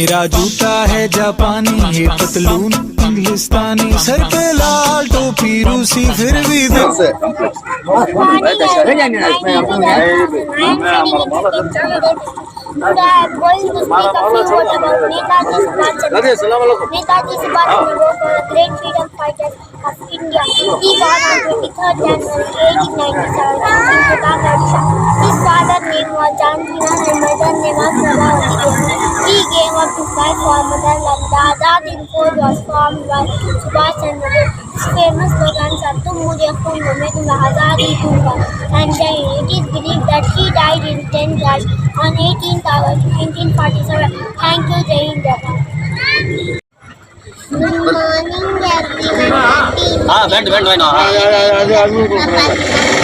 मेरा जूता है जापानी है पतलून इंग्लिस्तानी सर पे लाल टोपी रूसी फिर भी His father name was John Kiran and mother name was Prabhavati. Gandhi gave up his life for Madan Lal Dada Dinpur was formed by Subhash Chandra Bose. His famous slogans are Tum Mujhe Khun Ho Main Tumhe Azadi Dunga and Jai Hind. It is believed that he died in 10 class on 18th August 1947. Thank you, Jai Hind. Good morning, everyone. Ah, went, went, went. Ah, ah, ah, ah, ah, ah, ah, ah, ah, ah,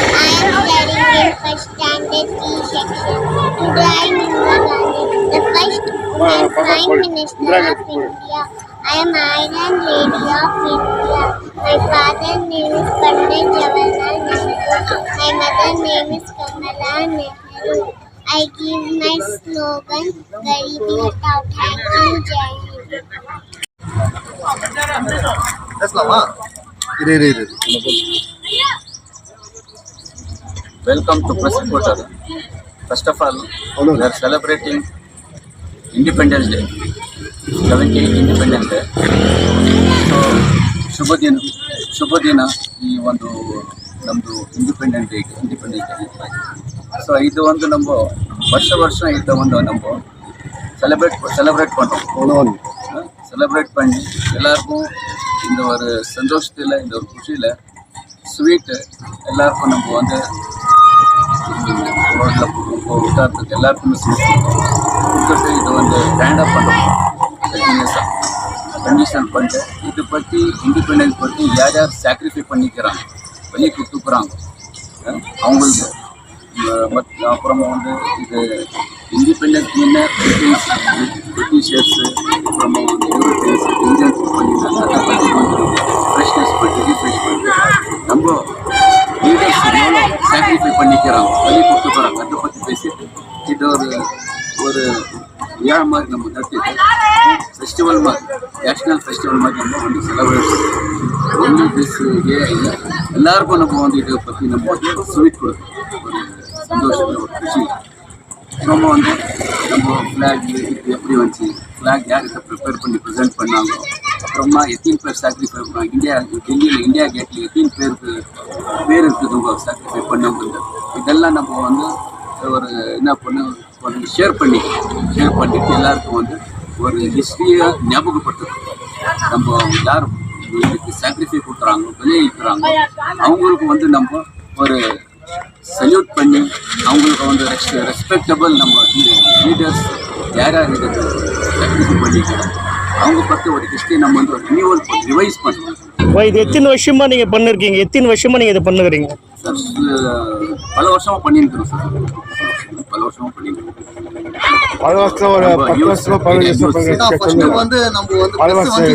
Minister of India. I am Iron Lady of India. My father name is Pandit Jawaharlal Nehru. My mother name is Kamala Nehru. I give my slogan, Garibi Hatao. Thank you, Jai Hind. That's Lama. Read, read, read. Welcome to Press Reporter. First of all, we are celebrating Independence Day, 78th Independence Day. So ಶುಭ ದಿನ ಶುಭ ದಿನ ಈ ಒಂದು ನಮ್ಮದು independent day independence day so ಇದು ಒಂದು ನಮ್ಮ ವರ್ಷ ವರ್ಷ ಇದ್ದ ಒಂದು நம்ம செலிப்ரேட் செலிப்ரேட் பண்ணுறோம் ஒன்று செலிப்ரேட் பண்ணி எல்லாருக்கும் இந்த ஒரு சந்தோஷத்தில் இந்த ஒரு குஷியில் ஸ்வீட்டு எல்லாருக்கும் நம்ம வந்து ரோட்டில் விட்டாரத்துக்கு எல்லாருக்குமே ஸ்வீட் கொடுத்துட்டு இது வந்து ஸ்டாண்டப் பண்ணுறோம். கண்டினியூஸாக கண்டிஷன் பண்ணிட்டு இது பற்றி இண்டிபெண்டன்ஸ் பற்றி யார் யார் சாக்ரிஃபை பண்ணிக்கிறாங்க? வெளியே கொடுத்துக்குறாங்க அவங்களுக்கு மத் அப்புறமா வந்து இது இண்டிபெண்டன்ஸ் முன்னே பிரிட்டிஷ் பிரிட்டிஷர்ஸு அப்புறமா வந்து யூரோப்பியன்ஸ் இந்தியன்ஸ் பண்ணியிருந்தாங்க அதை பற்றி கொஞ்சம் ஃப்ரெஷ்னஸ் பண்ணி ரீஃப்ரெஷ் பண்ணி நம்ம லீடர்ஸ் எவ்வளோ சாக்ரிஃபை பண்ணிக்கிறாங்க. வெளியே கொடுத்துக்கிறாங்க அதை பற்றி பேசிட்டு இது ஒரு ஒரு விழா மாதிரி நம்ம நடத்தி ஃபெஸ்டிவல் மாதிரி நேஷ்னல் ஃபெஸ்டிவல் மாதிரி நம்ம வந்து செலிப்ரேட் ஒன்லி திஸ் டே எல்லாருக்கும் நம்ம வந்து இதை பற்றி நம்ம வந்து ஸ்வீட் கொடுக்கணும். ஒரு ஒரு குஷி நம்ம வந்து நம்ம ஃப்ளாக் இது எப்படி வந்துச்சு? ஃப்ளாக் யாருக்கு ப்ரிப்பேர் பண்ணி ப்ரெசென்ட் பண்ணாங்க? அப்புறமா எத்தனை பேர் சாக்ரிஃபை பண்ணாங்க? இந்தியா டெல்லியில் இந்தியா கேட்டில் எத்தனை பேருக்கு பேர் இருக்குது சாக்ரிஃபை பண்ணவங்க இதெல்லாம் நம்ம வந்து ஒரு என்ன பண்ண பண்ணி ஷேர் பண்ணி ஷேர் பண்ணிட்டு எல்லாருக்கும் வந்து ஒரு ஹிஸ்ட்ரியை ஞாபகப்படுத்துறோம் நம்ம யார் இதுக்கு சாக்ரிஃபை கொடுக்குறாங்க விளைவிக்கிறாங்க அவங்களுக்கு வந்து நம்ம ஒரு சல்யூட் பண்ணி அவங்களுக்கு வந்து ரெஸ்பெக்டபிள் நம்ம லீடர்ஸ் யார் யார் இதுக்கு சாக்ரிஃபை பண்ணிக்கிறோம் அவங்க பற்றி ஒரு ஹிஸ்ட்ரி நம்ம வந்து ஒரு ரினியூவல் ரிவைஸ் பண்ணணும். இப்போ இது எத்தனை வருஷமா நீங்க பண்ணிருக்கீங்க? எத்தனை வருஷமா நீங்க இதை பண்ணுகிறீங்க? சார் பல வருஷமாக பண்ணியிருக்கிறோம் சார். பல வருஷமாக பண்ணியிருக்கோம் பல வருஷம் வருஷமா வருஷம் பதினஞ்சு வந்து நம்ம வந்து வருஷம்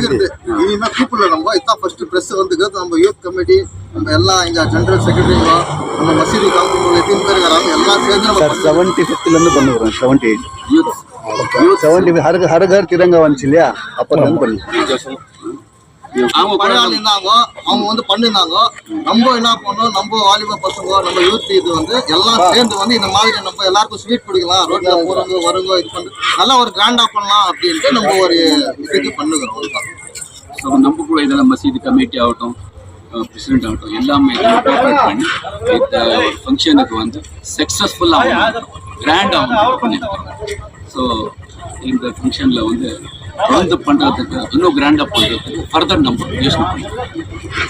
இனிமே கூப்பிடல நம்ம இதான் ஃபர்ஸ்ட் பிரஸ் வந்துக்கிறது நம்ம யூத் கமிட்டி நம்ம எல்லாம் இங்க ஜெனரல் செக்ரட்டரிங்க நம்ம மசீதி கமிட்டி எத்தனை பேர் இருக்கிறாங்க எல்லாம் சேர்ந்து சார் செவன்டி ஃபிஃப்த்லேருந்து பண்ணுறோம் seventy eight youth youth seventy Har Ghar கர் திரங்கா வந்துச்சு இல்லையா? அப்போ பண்ணி அவங்க பணியாளர் இருந்தாங்க அவங்க வந்து பண்ணிருந்தாங்க நம்ம என்ன பண்ணோம்? நம்ம வாலிப பசங்க நம்ம யூத் இது வந்து எல்லாம் சேர்ந்து வந்து இந்த மாதிரி நம்ம எல்லாருக்கும் ஸ்வீட் பிடிக்கலாம் ரோட்ல போறவங்க வருங்க இது பண்ணி நல்லா ஒரு கிராண்டா பண்ணலாம் அப்படின்ட்டு நம்ம ஒரு இதுக்கு பண்ணுகிறோம். ஸோ நம்ம கூட இதெல்லாம் மசீது கமிட்டி ஆகட்டும் பிரசிடென்ட் ஆகட்டும் எல்லாமே கோஆப்ரேட் பண்ணி இந்த ஃபங்க்ஷனுக்கு வந்து சக்ஸஸ்ஃபுல்லாக கிராண்டாக ஸோ இந்த ஃபங்க்ஷனில் வந்து தொடர்ந்து பண்ணுறதுக்கு இன்னும் கிராண்டாக பண்ணுறதுக்கு ஃபர்தர் நம்ம யோசனை பண்ணிக்கலாம்